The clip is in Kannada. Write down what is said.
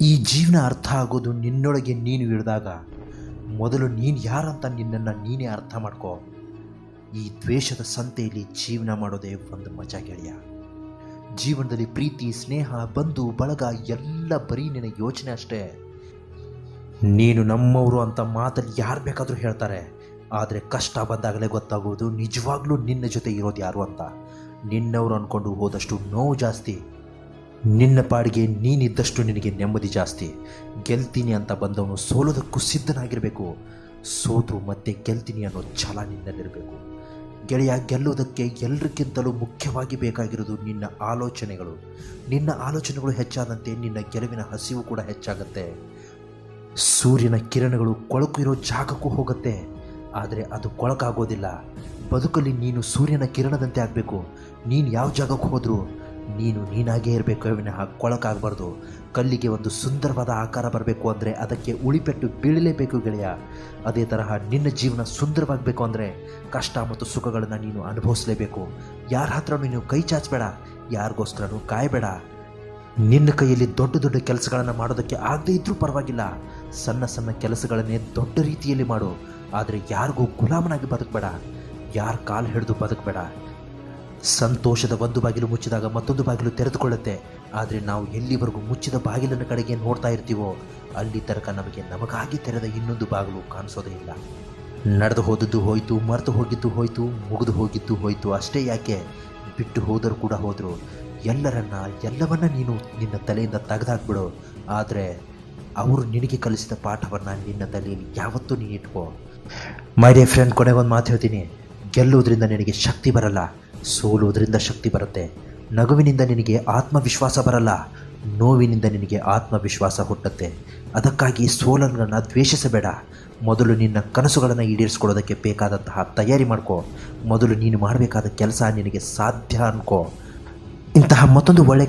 ಈ ಜೀವನ ಅರ್ಥ ಆಗೋದು ನಿನ್ನೊಳಗೆ ನೀನು ಇಳಿದಾಗ ಮೊದಲು ನೀನು ಯಾರಂತ ನಿನ್ನನ್ನು ನೀನೇ ಅರ್ಥ ಮಾಡ್ಕೋ. ಈ ದ್ವೇಷದ ಸಂತೆಯಲ್ಲಿ ಜೀವನ ಮಾಡೋದೇ ಒಂದು ಮಜಾ ಗೆಳೆಯ. ಜೀವನದಲ್ಲಿ ಪ್ರೀತಿ, ಸ್ನೇಹ, ಬಂಧು, ಬಳಗ ಎಲ್ಲ ಬರೀ ನಿನ್ನ ಯೋಚನೆ ಅಷ್ಟೇ. ನೀನು ನಮ್ಮವರು ಅಂತ ಮಾತಲ್ಲಿ ಯಾರು ಬೇಕಾದರೂ ಹೇಳ್ತಾರೆ. ಆದರೆ ಕಷ್ಟ ಬಂದಾಗಲೇ ಗೊತ್ತಾಗೋದು ನಿಜವಾಗ್ಲೂ ನಿನ್ನ ಜೊತೆ ಇರೋದು ಯಾರು ಅಂತ. ನಿನ್ನವರು ಅಂದ್ಕೊಂಡು ಹೋದಷ್ಟು ನೋವು ಜಾಸ್ತಿ. ನಿನ್ನ ಪಾಡಿಗೆ ನೀನಿದ್ದಷ್ಟು ನಿನಗೆ ನೆಮ್ಮದಿ ಜಾಸ್ತಿ. ಗೆಲ್ತೀನಿ ಅಂತ ಬಂದವನು ಸೋಲೋದಕ್ಕೂ ಸಿದ್ಧನಾಗಿರಬೇಕು. ಸೋತು ಮತ್ತೆ ಗೆಲ್ತೀನಿ ಅನ್ನೋ ಛಲ ನಿನ್ನಲ್ಲಿರಬೇಕು. ಗೆಳೆಯ, ಗೆಲ್ಲುವುದಕ್ಕೆ ಎಲ್ಲರಿಗಿಂತಲೂ ಮುಖ್ಯವಾಗಿ ಬೇಕಾಗಿರೋದು ನಿನ್ನ ಆಲೋಚನೆಗಳು. ನಿನ್ನ ಆಲೋಚನೆಗಳು ಹೆಚ್ಚಾದಂತೆ ನಿನ್ನ ಗೆಲುವಿನ ಹಸಿವು ಕೂಡ ಹೆಚ್ಚಾಗುತ್ತೆ. ಸೂರ್ಯನ ಕಿರಣಗಳು ಕೊಳಕು ಇರೋ ಜಾಗಕ್ಕೂ ಹೋಗುತ್ತೆ. ಆದರೆ ಅದು ಕೊಳಕಾಗೋದಿಲ್ಲ. ಬದುಕಲ್ಲಿ ನೀನು ಸೂರ್ಯನ ಕಿರಣದಂತೆ ಆಗಬೇಕು. ನೀನು ಯಾವ ಜಾಗಕ್ಕೆ ಹೋದರೂ ನೀನು ನೀನಾಗೇ ಇರಬೇಕು ವಿನಃ ಕೊಳಕಾಗಬಾರ್ದು ಕಲ್ಲಿಗೆ ಒಂದು ಸುಂದರವಾದ ಆಕಾರ ಬರಬೇಕು ಅಂದರೆ ಅದಕ್ಕೆ ಉಳಿಪೆಟ್ಟು ಬೀಳಲೇಬೇಕು ಗೆಳೆಯ. ಅದೇ ತರಹ ನಿನ್ನ ಜೀವನ ಸುಂದರವಾಗಬೇಕು ಅಂದರೆ ಕಷ್ಟ ಮತ್ತು ಸುಖಗಳನ್ನು ನೀನು ಅನುಭವಿಸಲೇಬೇಕು. ಯಾರ ಹತ್ರನೂ ನೀನು ಕೈ ಚಾಚಬೇಡ, ಯಾರಿಗೋಸ್ಕರನೂ ಕಾಯಬೇಡ. ನಿನ್ನ ಕೈಯಲ್ಲಿ ದೊಡ್ಡ ದೊಡ್ಡ ಕೆಲಸಗಳನ್ನು ಮಾಡೋದಕ್ಕೆ ಆಗದೇ ಇದ್ರೂ ಪರವಾಗಿಲ್ಲ. ಸಣ್ಣ ಸಣ್ಣ ಕೆಲಸಗಳನ್ನೇ ದೊಡ್ಡ ರೀತಿಯಲ್ಲಿ ಮಾಡು. ಆದರೆ ಯಾರಿಗೂ ಗುಲಾಮನಾಗಿ ಬದುಕಬೇಡ, ಯಾರ ಕಾಲು ಹಿಡಿದು ಬದುಕಬೇಡ. ಸಂತೋಷದ ಒಂದು ಬಾಗಿಲು ಮುಚ್ಚಿದಾಗ ಮತ್ತೊಂದು ಬಾಗಿಲು ತೆರೆದುಕೊಳ್ಳುತ್ತೆ. ಆದರೆ ನಾವು ಎಲ್ಲಿವರೆಗೂ ಮುಚ್ಚಿದ ಬಾಗಿಲಿನ ಕಡೆಗೆ ನೋಡ್ತಾ ಇರ್ತೀವೋ, ಅಲ್ಲಿ ತನಕ ನಮಗೆ ನಮಗಾಗಿ ತೆರೆದ ಇನ್ನೊಂದು ಬಾಗಿಲು ಕಾಣಿಸೋದೇ ಇಲ್ಲ. ನಡೆದು ಹೋದದ್ದು ಹೋಯಿತು, ಮರೆತು ಹೋಗಿದ್ದು ಹೋಯಿತು, ಮುಗಿದು ಹೋಗಿದ್ದು ಹೋಯಿತು ಅಷ್ಟೇ ಯಾಕೆ? ಬಿಟ್ಟು ಹೋದರೂ ಕೂಡ ಹೋದರು. ಎಲ್ಲರನ್ನ, ಎಲ್ಲವನ್ನ ನೀನು ನಿನ್ನ ತಲೆಯಿಂದ ತೆಗೆದಾಕ್ಬಿಡು. ಆದರೆ ಅವರು ನಿನಗೆ ಕಲಿಸಿದ ಪಾಠವನ್ನು ನಿನ್ನ ತಲೆಯಲ್ಲಿ ಯಾವತ್ತೂ ನೀನು ಇಟ್ಕೋ. ಮೈ ಡಿಯರ್ ಫ್ರೆಂಡ್ ಕೊನೆಗೊಂದು ಮಾತು ಹೇಳ್ತೀನಿ. ಗೆಲ್ಲುವುದರಿಂದ ನಿನಗೆ ಶಕ್ತಿ ಬರಲ್ಲ. ಸೋಲುವುದರಿಂದ ಶಕ್ತಿ ಬರುತ್ತೆ. ನಗುವಿನಿಂದ ನಿನಗೆ ಆತ್ಮವಿಶ್ವಾಸ ಬರಲ್ಲ. ನೋವಿನಿಂದ ನಿನಗೆ ಆತ್ಮವಿಶ್ವಾಸ ಹುಟ್ಟುತ್ತೆ. ಅದಕ್ಕಾಗಿ ಸೋಲನ್ನು ದ್ವೇಷಿಸಬೇಡ. ಮೊದಲು ನಿನ್ನ ಕನಸುಗಳನ್ನು ಈಡೇರಿಸ್ಕೊಳ್ಳೋದಕ್ಕೆ ಬೇಕಾದಂತಹ ತಯಾರಿ ಮಾಡ್ಕೋ. ಮೊದಲು ನೀನು ಮಾಡಬೇಕಾದ ಕೆಲಸ ನಿನಗೆ ಸಾಧ್ಯ ಅನ್ಕೋ. ಇಂತಹ ಮತ್ತೊಂದು ಒಳ್ಳೆ